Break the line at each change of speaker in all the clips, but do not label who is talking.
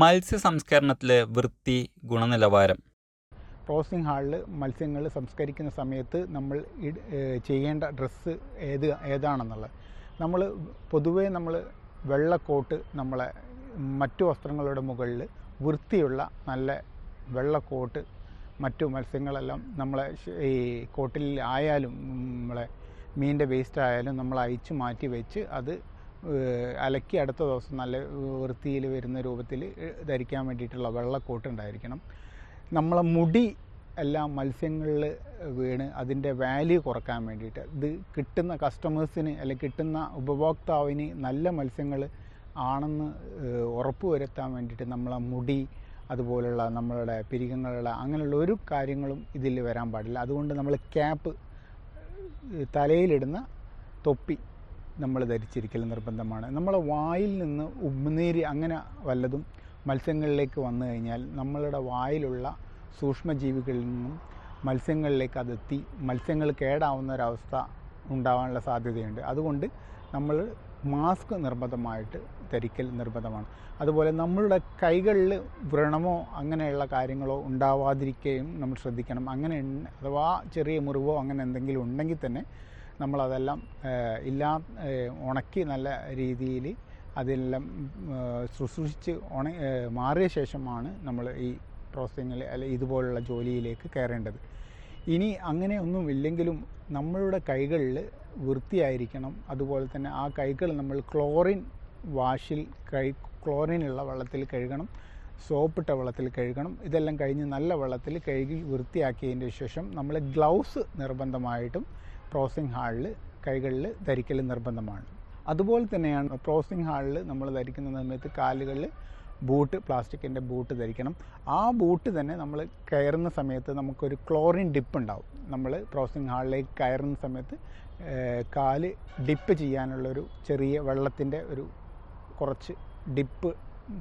മത്സ്യ സംസ്കരണത്തിലെ വൃത്തി ഗുണനിലവാരം.
പ്രോസസ്സിംഗ് ഹാളിൽ മത്സ്യങ്ങൾ സംസ്കരിക്കുന്ന സമയത്ത് നമ്മൾ ചെയ്യേണ്ട ഡ്രസ്സ് ഏത് ഏതാണെന്നുള്ളത്. നമ്മൾ പൊതുവേ നമ്മൾ വെള്ളക്കോട്ട് നമ്മളെ മറ്റു വസ്ത്രങ്ങളുടെ മുകളിൽ വൃത്തിയുള്ള നല്ല വെള്ളക്കോട്ട് മറ്റു മത്സ്യങ്ങളെല്ലാം നമ്മളെ ഈ കോട്ടിൽ ആയാലും നമ്മളെ മീനിന്റെ വേസ്റ്റ് ആയാലും നമ്മൾ അയച്ചു മാറ്റി വെച്ച് അത് അലക്കി അടുത്ത ദിവസം നല്ല വൃത്തിയിൽ വരുന്ന രൂപത്തിൽ ധരിക്കാൻ വേണ്ടിയിട്ടുള്ള വെള്ള കോട്ട് ഉണ്ടായിരിക്കണം. നമ്മളെ മുടി എല്ലാം മത്സ്യങ്ങളിൽ വീണ് അതിന്റെ വാല്യൂ കുറയ്ക്കാൻ വേണ്ടിയിട്ട് ഇത് കിട്ടുന്ന കസ്റ്റമേഴ്സിന് അല്ലെങ്കിൽ കിട്ടുന്ന ഉപഭോക്താവിന് നല്ല മത്സ്യങ്ങൾ ആണെന്ന് ഉറപ്പ് വരുത്താൻ വേണ്ടിയിട്ട് നമ്മളെ മുടി അതുപോലുള്ള നമ്മളുടെ പിരികങ്ങളുള്ള അങ്ങനെയുള്ള ഒരു കാര്യങ്ങളും ഇതിൽ വരാൻ പാടില്ല. അതുകൊണ്ട് നമ്മൾ ക്യാപ്പ് തലയിലിടുന്ന തൊപ്പി നമ്മൾ ധരിച്ചിരിക്കൽ നിർബന്ധമാണ്. നമ്മളെ വായിൽ നിന്ന് ഉമിനീര് അങ്ങനെ വല്ലതും മത്സ്യങ്ങളിലേക്ക് വന്നു കഴിഞ്ഞാൽ നമ്മളുടെ വായിലുള്ള സൂക്ഷ്മജീവികളിൽ നിന്നും മത്സ്യങ്ങളിലേക്ക് അതെത്തി മത്സ്യങ്ങൾ കേടാവുന്ന ഒരവസ്ഥ ഉണ്ടാവാനുള്ള സാധ്യതയുണ്ട്. അതുകൊണ്ട് നമ്മൾ മാസ്ക് നിർബന്ധമായിട്ട് ധരിക്കൽ നിർബന്ധമാണ്. അതുപോലെ നമ്മളുടെ കൈകളിൽ വ്രണമോ അങ്ങനെയുള്ള കാര്യങ്ങളോ ഉണ്ടാവാതിരിക്കുകയും നമ്മൾ ശ്രദ്ധിക്കണം. അങ്ങനെ അഥവാ ചെറിയ മുറിവോ അങ്ങനെ എന്തെങ്കിലും ഉണ്ടെങ്കിൽ തന്നെ നമ്മളതെല്ലാം ഇല്ലാ ഉണക്കി നല്ല രീതിയിൽ അതെല്ലാം ശുശ്രൂഷിച്ച് ഉണ മാറിയ ശേഷമാണ് നമ്മൾ ഈ പ്രോസസ്സിങ്ങിൽ അല്ലെ ഇതുപോലുള്ള ജോലിയിലേക്ക് കയറേണ്ടത്. ഇനി അങ്ങനെ ഒന്നും ഇല്ലെങ്കിലും നമ്മളുടെ കൈകളിൽ വൃത്തിയായിരിക്കണം. അതുപോലെ തന്നെ ആ കൈകൾ നമ്മൾ ക്ലോറിൻ വാഷിൽ കൈ ക്ലോറിനുള്ള വെള്ളത്തിൽ കഴുകണം. സോപ്പിട്ട വെള്ളത്തിൽ കഴുകണം. ഇതെല്ലാം കഴിഞ്ഞ് നല്ല വെള്ളത്തിൽ കഴുകി വൃത്തിയാക്കിയതിന്റെ ശേഷം നമ്മൾ ഗ്ലൗസ് നിർബന്ധമായിട്ടും പ്രോസസ്സിംഗ് ഹാളിൽ കൈകളിൽ ധരിക്കൽ നിർബന്ധമാണ്. അതുപോലെ തന്നെയാണ് പ്രോസസ്സിംഗ് ഹാളിൽ നമ്മൾ ധരിക്കുന്ന സമയത്ത് കാലുകളിൽ ബൂട്ട് പ്ലാസ്റ്റിക്കിന്റെ ബൂട്ട് ധരിക്കണം. ആ ബൂട്ട് തന്നെ നമ്മൾ കയറുന്ന സമയത്ത് നമുക്കൊരു ക്ലോറിൻ ഡിപ്പ് ഉണ്ടാവും. നമ്മൾ പ്രോസസ്സിംഗ് ഹാളിലേക്ക് കയറുന്ന സമയത്ത് കാൽ ഡിപ്പ് ചെയ്യാനുള്ളൊരു ചെറിയ വെള്ളത്തിന്റെ ഒരു കുറച്ച് ഡിപ്പ്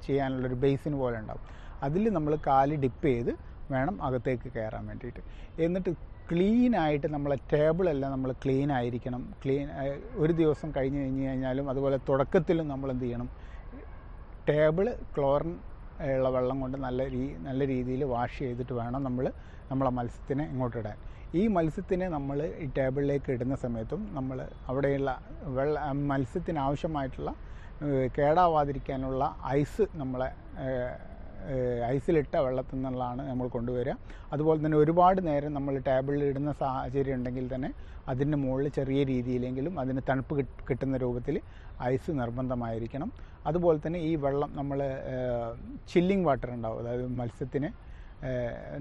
ചെയ്യാനുള്ളൊരു ബേസിൻ പോലെ ഉണ്ടാവും. അതിൽ നമ്മൾ കാൽ ഡിപ്പ് ചെയ്ത് വേണം അകത്തേക്ക് കയറാൻ വേണ്ടിയിട്ട്. എന്നിട്ട് ക്ലീൻ ആയിട്ട് നമ്മളെ ടേബിളെല്ലാം നമ്മൾ ക്ലീൻ ആയിരിക്കണം ക്ലീൻ ഒരു ദിവസം കഴിഞ്ഞ് കഴിഞ്ഞ് കഴിഞ്ഞാലും അതുപോലെ തുടക്കത്തിലും നമ്മൾ എന്ത് ചെയ്യണം? ടേബിൾ ക്ലോറിൻ ഉള്ള വെള്ളം കൊണ്ട് നല്ല രീ നല്ല രീതിയിൽ വാഷ് ചെയ്തിട്ട് വേണം നമ്മൾ നമ്മളെ മത്സ്യത്തിനെ ഇങ്ങോട്ട് ഇടാൻ ഈ മത്സ്യത്തിനെ നമ്മൾ ഈ ടേബിളിലേക്ക് ഇടുന്ന സമയത്തും നമ്മൾ അവിടെയുള്ള വെള്ള മത്സ്യത്തിനാവശ്യമായിട്ടുള്ള കേടാവാതിരിക്കാനുള്ള ഐസ് നമ്മളെ ഐസിലിട്ട വെള്ളത്തിൽ നിന്നുള്ളതാണ് നമ്മൾ കൊണ്ടുവരിക. അതുപോലെ തന്നെ ഒരുപാട് നേരം നമ്മൾ ടേബിളിൽ ഇടുന്ന സാഹചര്യം ഉണ്ടെങ്കിൽ തന്നെ അതിന്റെ മുകളിൽ ചെറിയ രീതിയിലെങ്കിലും അതിന് തണുപ്പ് കിട്ടുന്ന രൂപത്തിൽ ഐസ് നിർബന്ധമായിരിക്കണം. അതുപോലെ തന്നെ ഈ വെള്ളം നമ്മൾ ചില്ലിങ് വാട്ടർ ഉണ്ടാവും. അതായത് മത്സ്യത്തിന്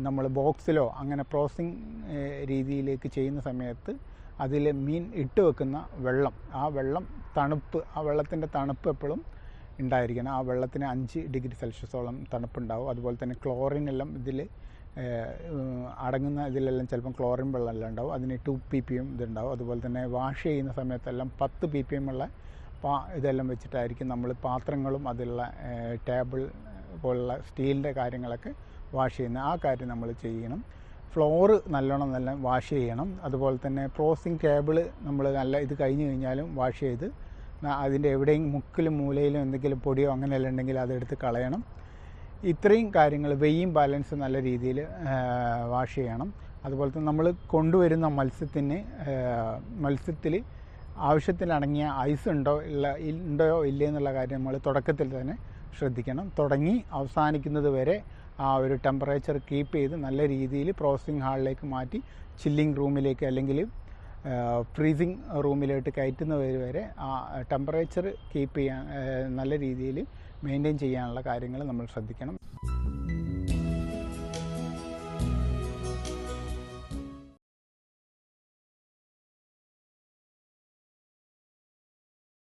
നമ്മൾ ബോക്സിലോ അങ്ങനെ പ്രോസിങ് രീതിയിലേക്ക് ചെയ്യുന്ന സമയത്ത് അതിൽ മീൻ ഇട്ട് വെക്കുന്ന വെള്ളം ആ വെള്ളം തണുപ്പ് ആ വെള്ളത്തിന്റെ തണുപ്പ് എപ്പോഴും ഉണ്ടായിരിക്കണം. ആ വെള്ളത്തിന് അഞ്ച് ഡിഗ്രി സെൽഷ്യസോളം തണുപ്പുണ്ടാവും. അതുപോലെ തന്നെ ക്ലോറിൻ എല്ലാം ഇതിൽ അടങ്ങുന്ന ഇതിലെല്ലാം ചിലപ്പം ക്ലോറിൻ വെള്ളമെല്ലാം ഉണ്ടാവും. അതിന് ടു പി പി എം ഇതുണ്ടാവും. അതുപോലെ തന്നെ വാഷ് ചെയ്യുന്ന സമയത്തെല്ലാം പത്ത് പി പി എം ഉള്ള പാ ഇതെല്ലാം വെച്ചിട്ടായിരിക്കും നമ്മൾ പാത്രങ്ങളും അതിലുള്ള ടേബിൾ പോലുള്ള സ്റ്റീലിന്റെ കാര്യങ്ങളൊക്കെ വാഷ് ചെയ്യുന്ന ആ കാര്യം നമ്മൾ ചെയ്യണം. ഫ്ലോറ് നല്ലോണം നല്ല വാഷ് ചെയ്യണം. അതുപോലെ തന്നെ പ്രോസിങ് ടേബിൾ നമ്മൾ നല്ല ഇത് കഴിഞ്ഞ് കഴിഞ്ഞാലും വാഷ് ചെയ്ത് അതിന്റെ എവിടെയും മുക്കിലും മൂലയിലും എന്തെങ്കിലും പൊടിയോ അങ്ങനെയെല്ലാം ഉണ്ടെങ്കിൽ അതെടുത്ത് കളയണം. ഇത്രയും കാര്യങ്ങൾ വെയ്യും ബാലൻസ് നല്ല രീതിയിൽ വാഷ് ചെയ്യണം. അതുപോലെ തന്നെ നമ്മൾ കൊണ്ടുവരുന്ന മത്സ്യത്തിന് മത്സ്യത്തിൽ ആവശ്യത്തിനടങ്ങിയ ഐസ് ഉണ്ടോ ഇല്ല ഉണ്ടോ ഇല്ലേ എന്നുള്ള കാര്യം നമ്മൾ തുടക്കത്തിൽ തന്നെ ശ്രദ്ധിക്കണം. തുടങ്ങി അവസാനിക്കുന്നത് വരെ ആ ഒരു ടെമ്പറേച്ചർ കീപ്പ് ചെയ്ത് നല്ല രീതിയിൽ പ്രോസസ്സിംഗ് ഹാളിലേക്ക് മാറ്റി ചില്ലിംഗ് റൂമിലേക്ക് അല്ലെങ്കിൽ ഫ്രീസിങ് റൂമിലോട്ട് കയറ്റുന്നവർ വരെ ആ ടെമ്പറേച്ചർ കീപ്പ് ചെയ്യാൻ നല്ല രീതിയിൽ മെയിന്റെയിൻ ചെയ്യാനുള്ള കാര്യങ്ങൾ നമ്മൾ ശ്രദ്ധിക്കണം.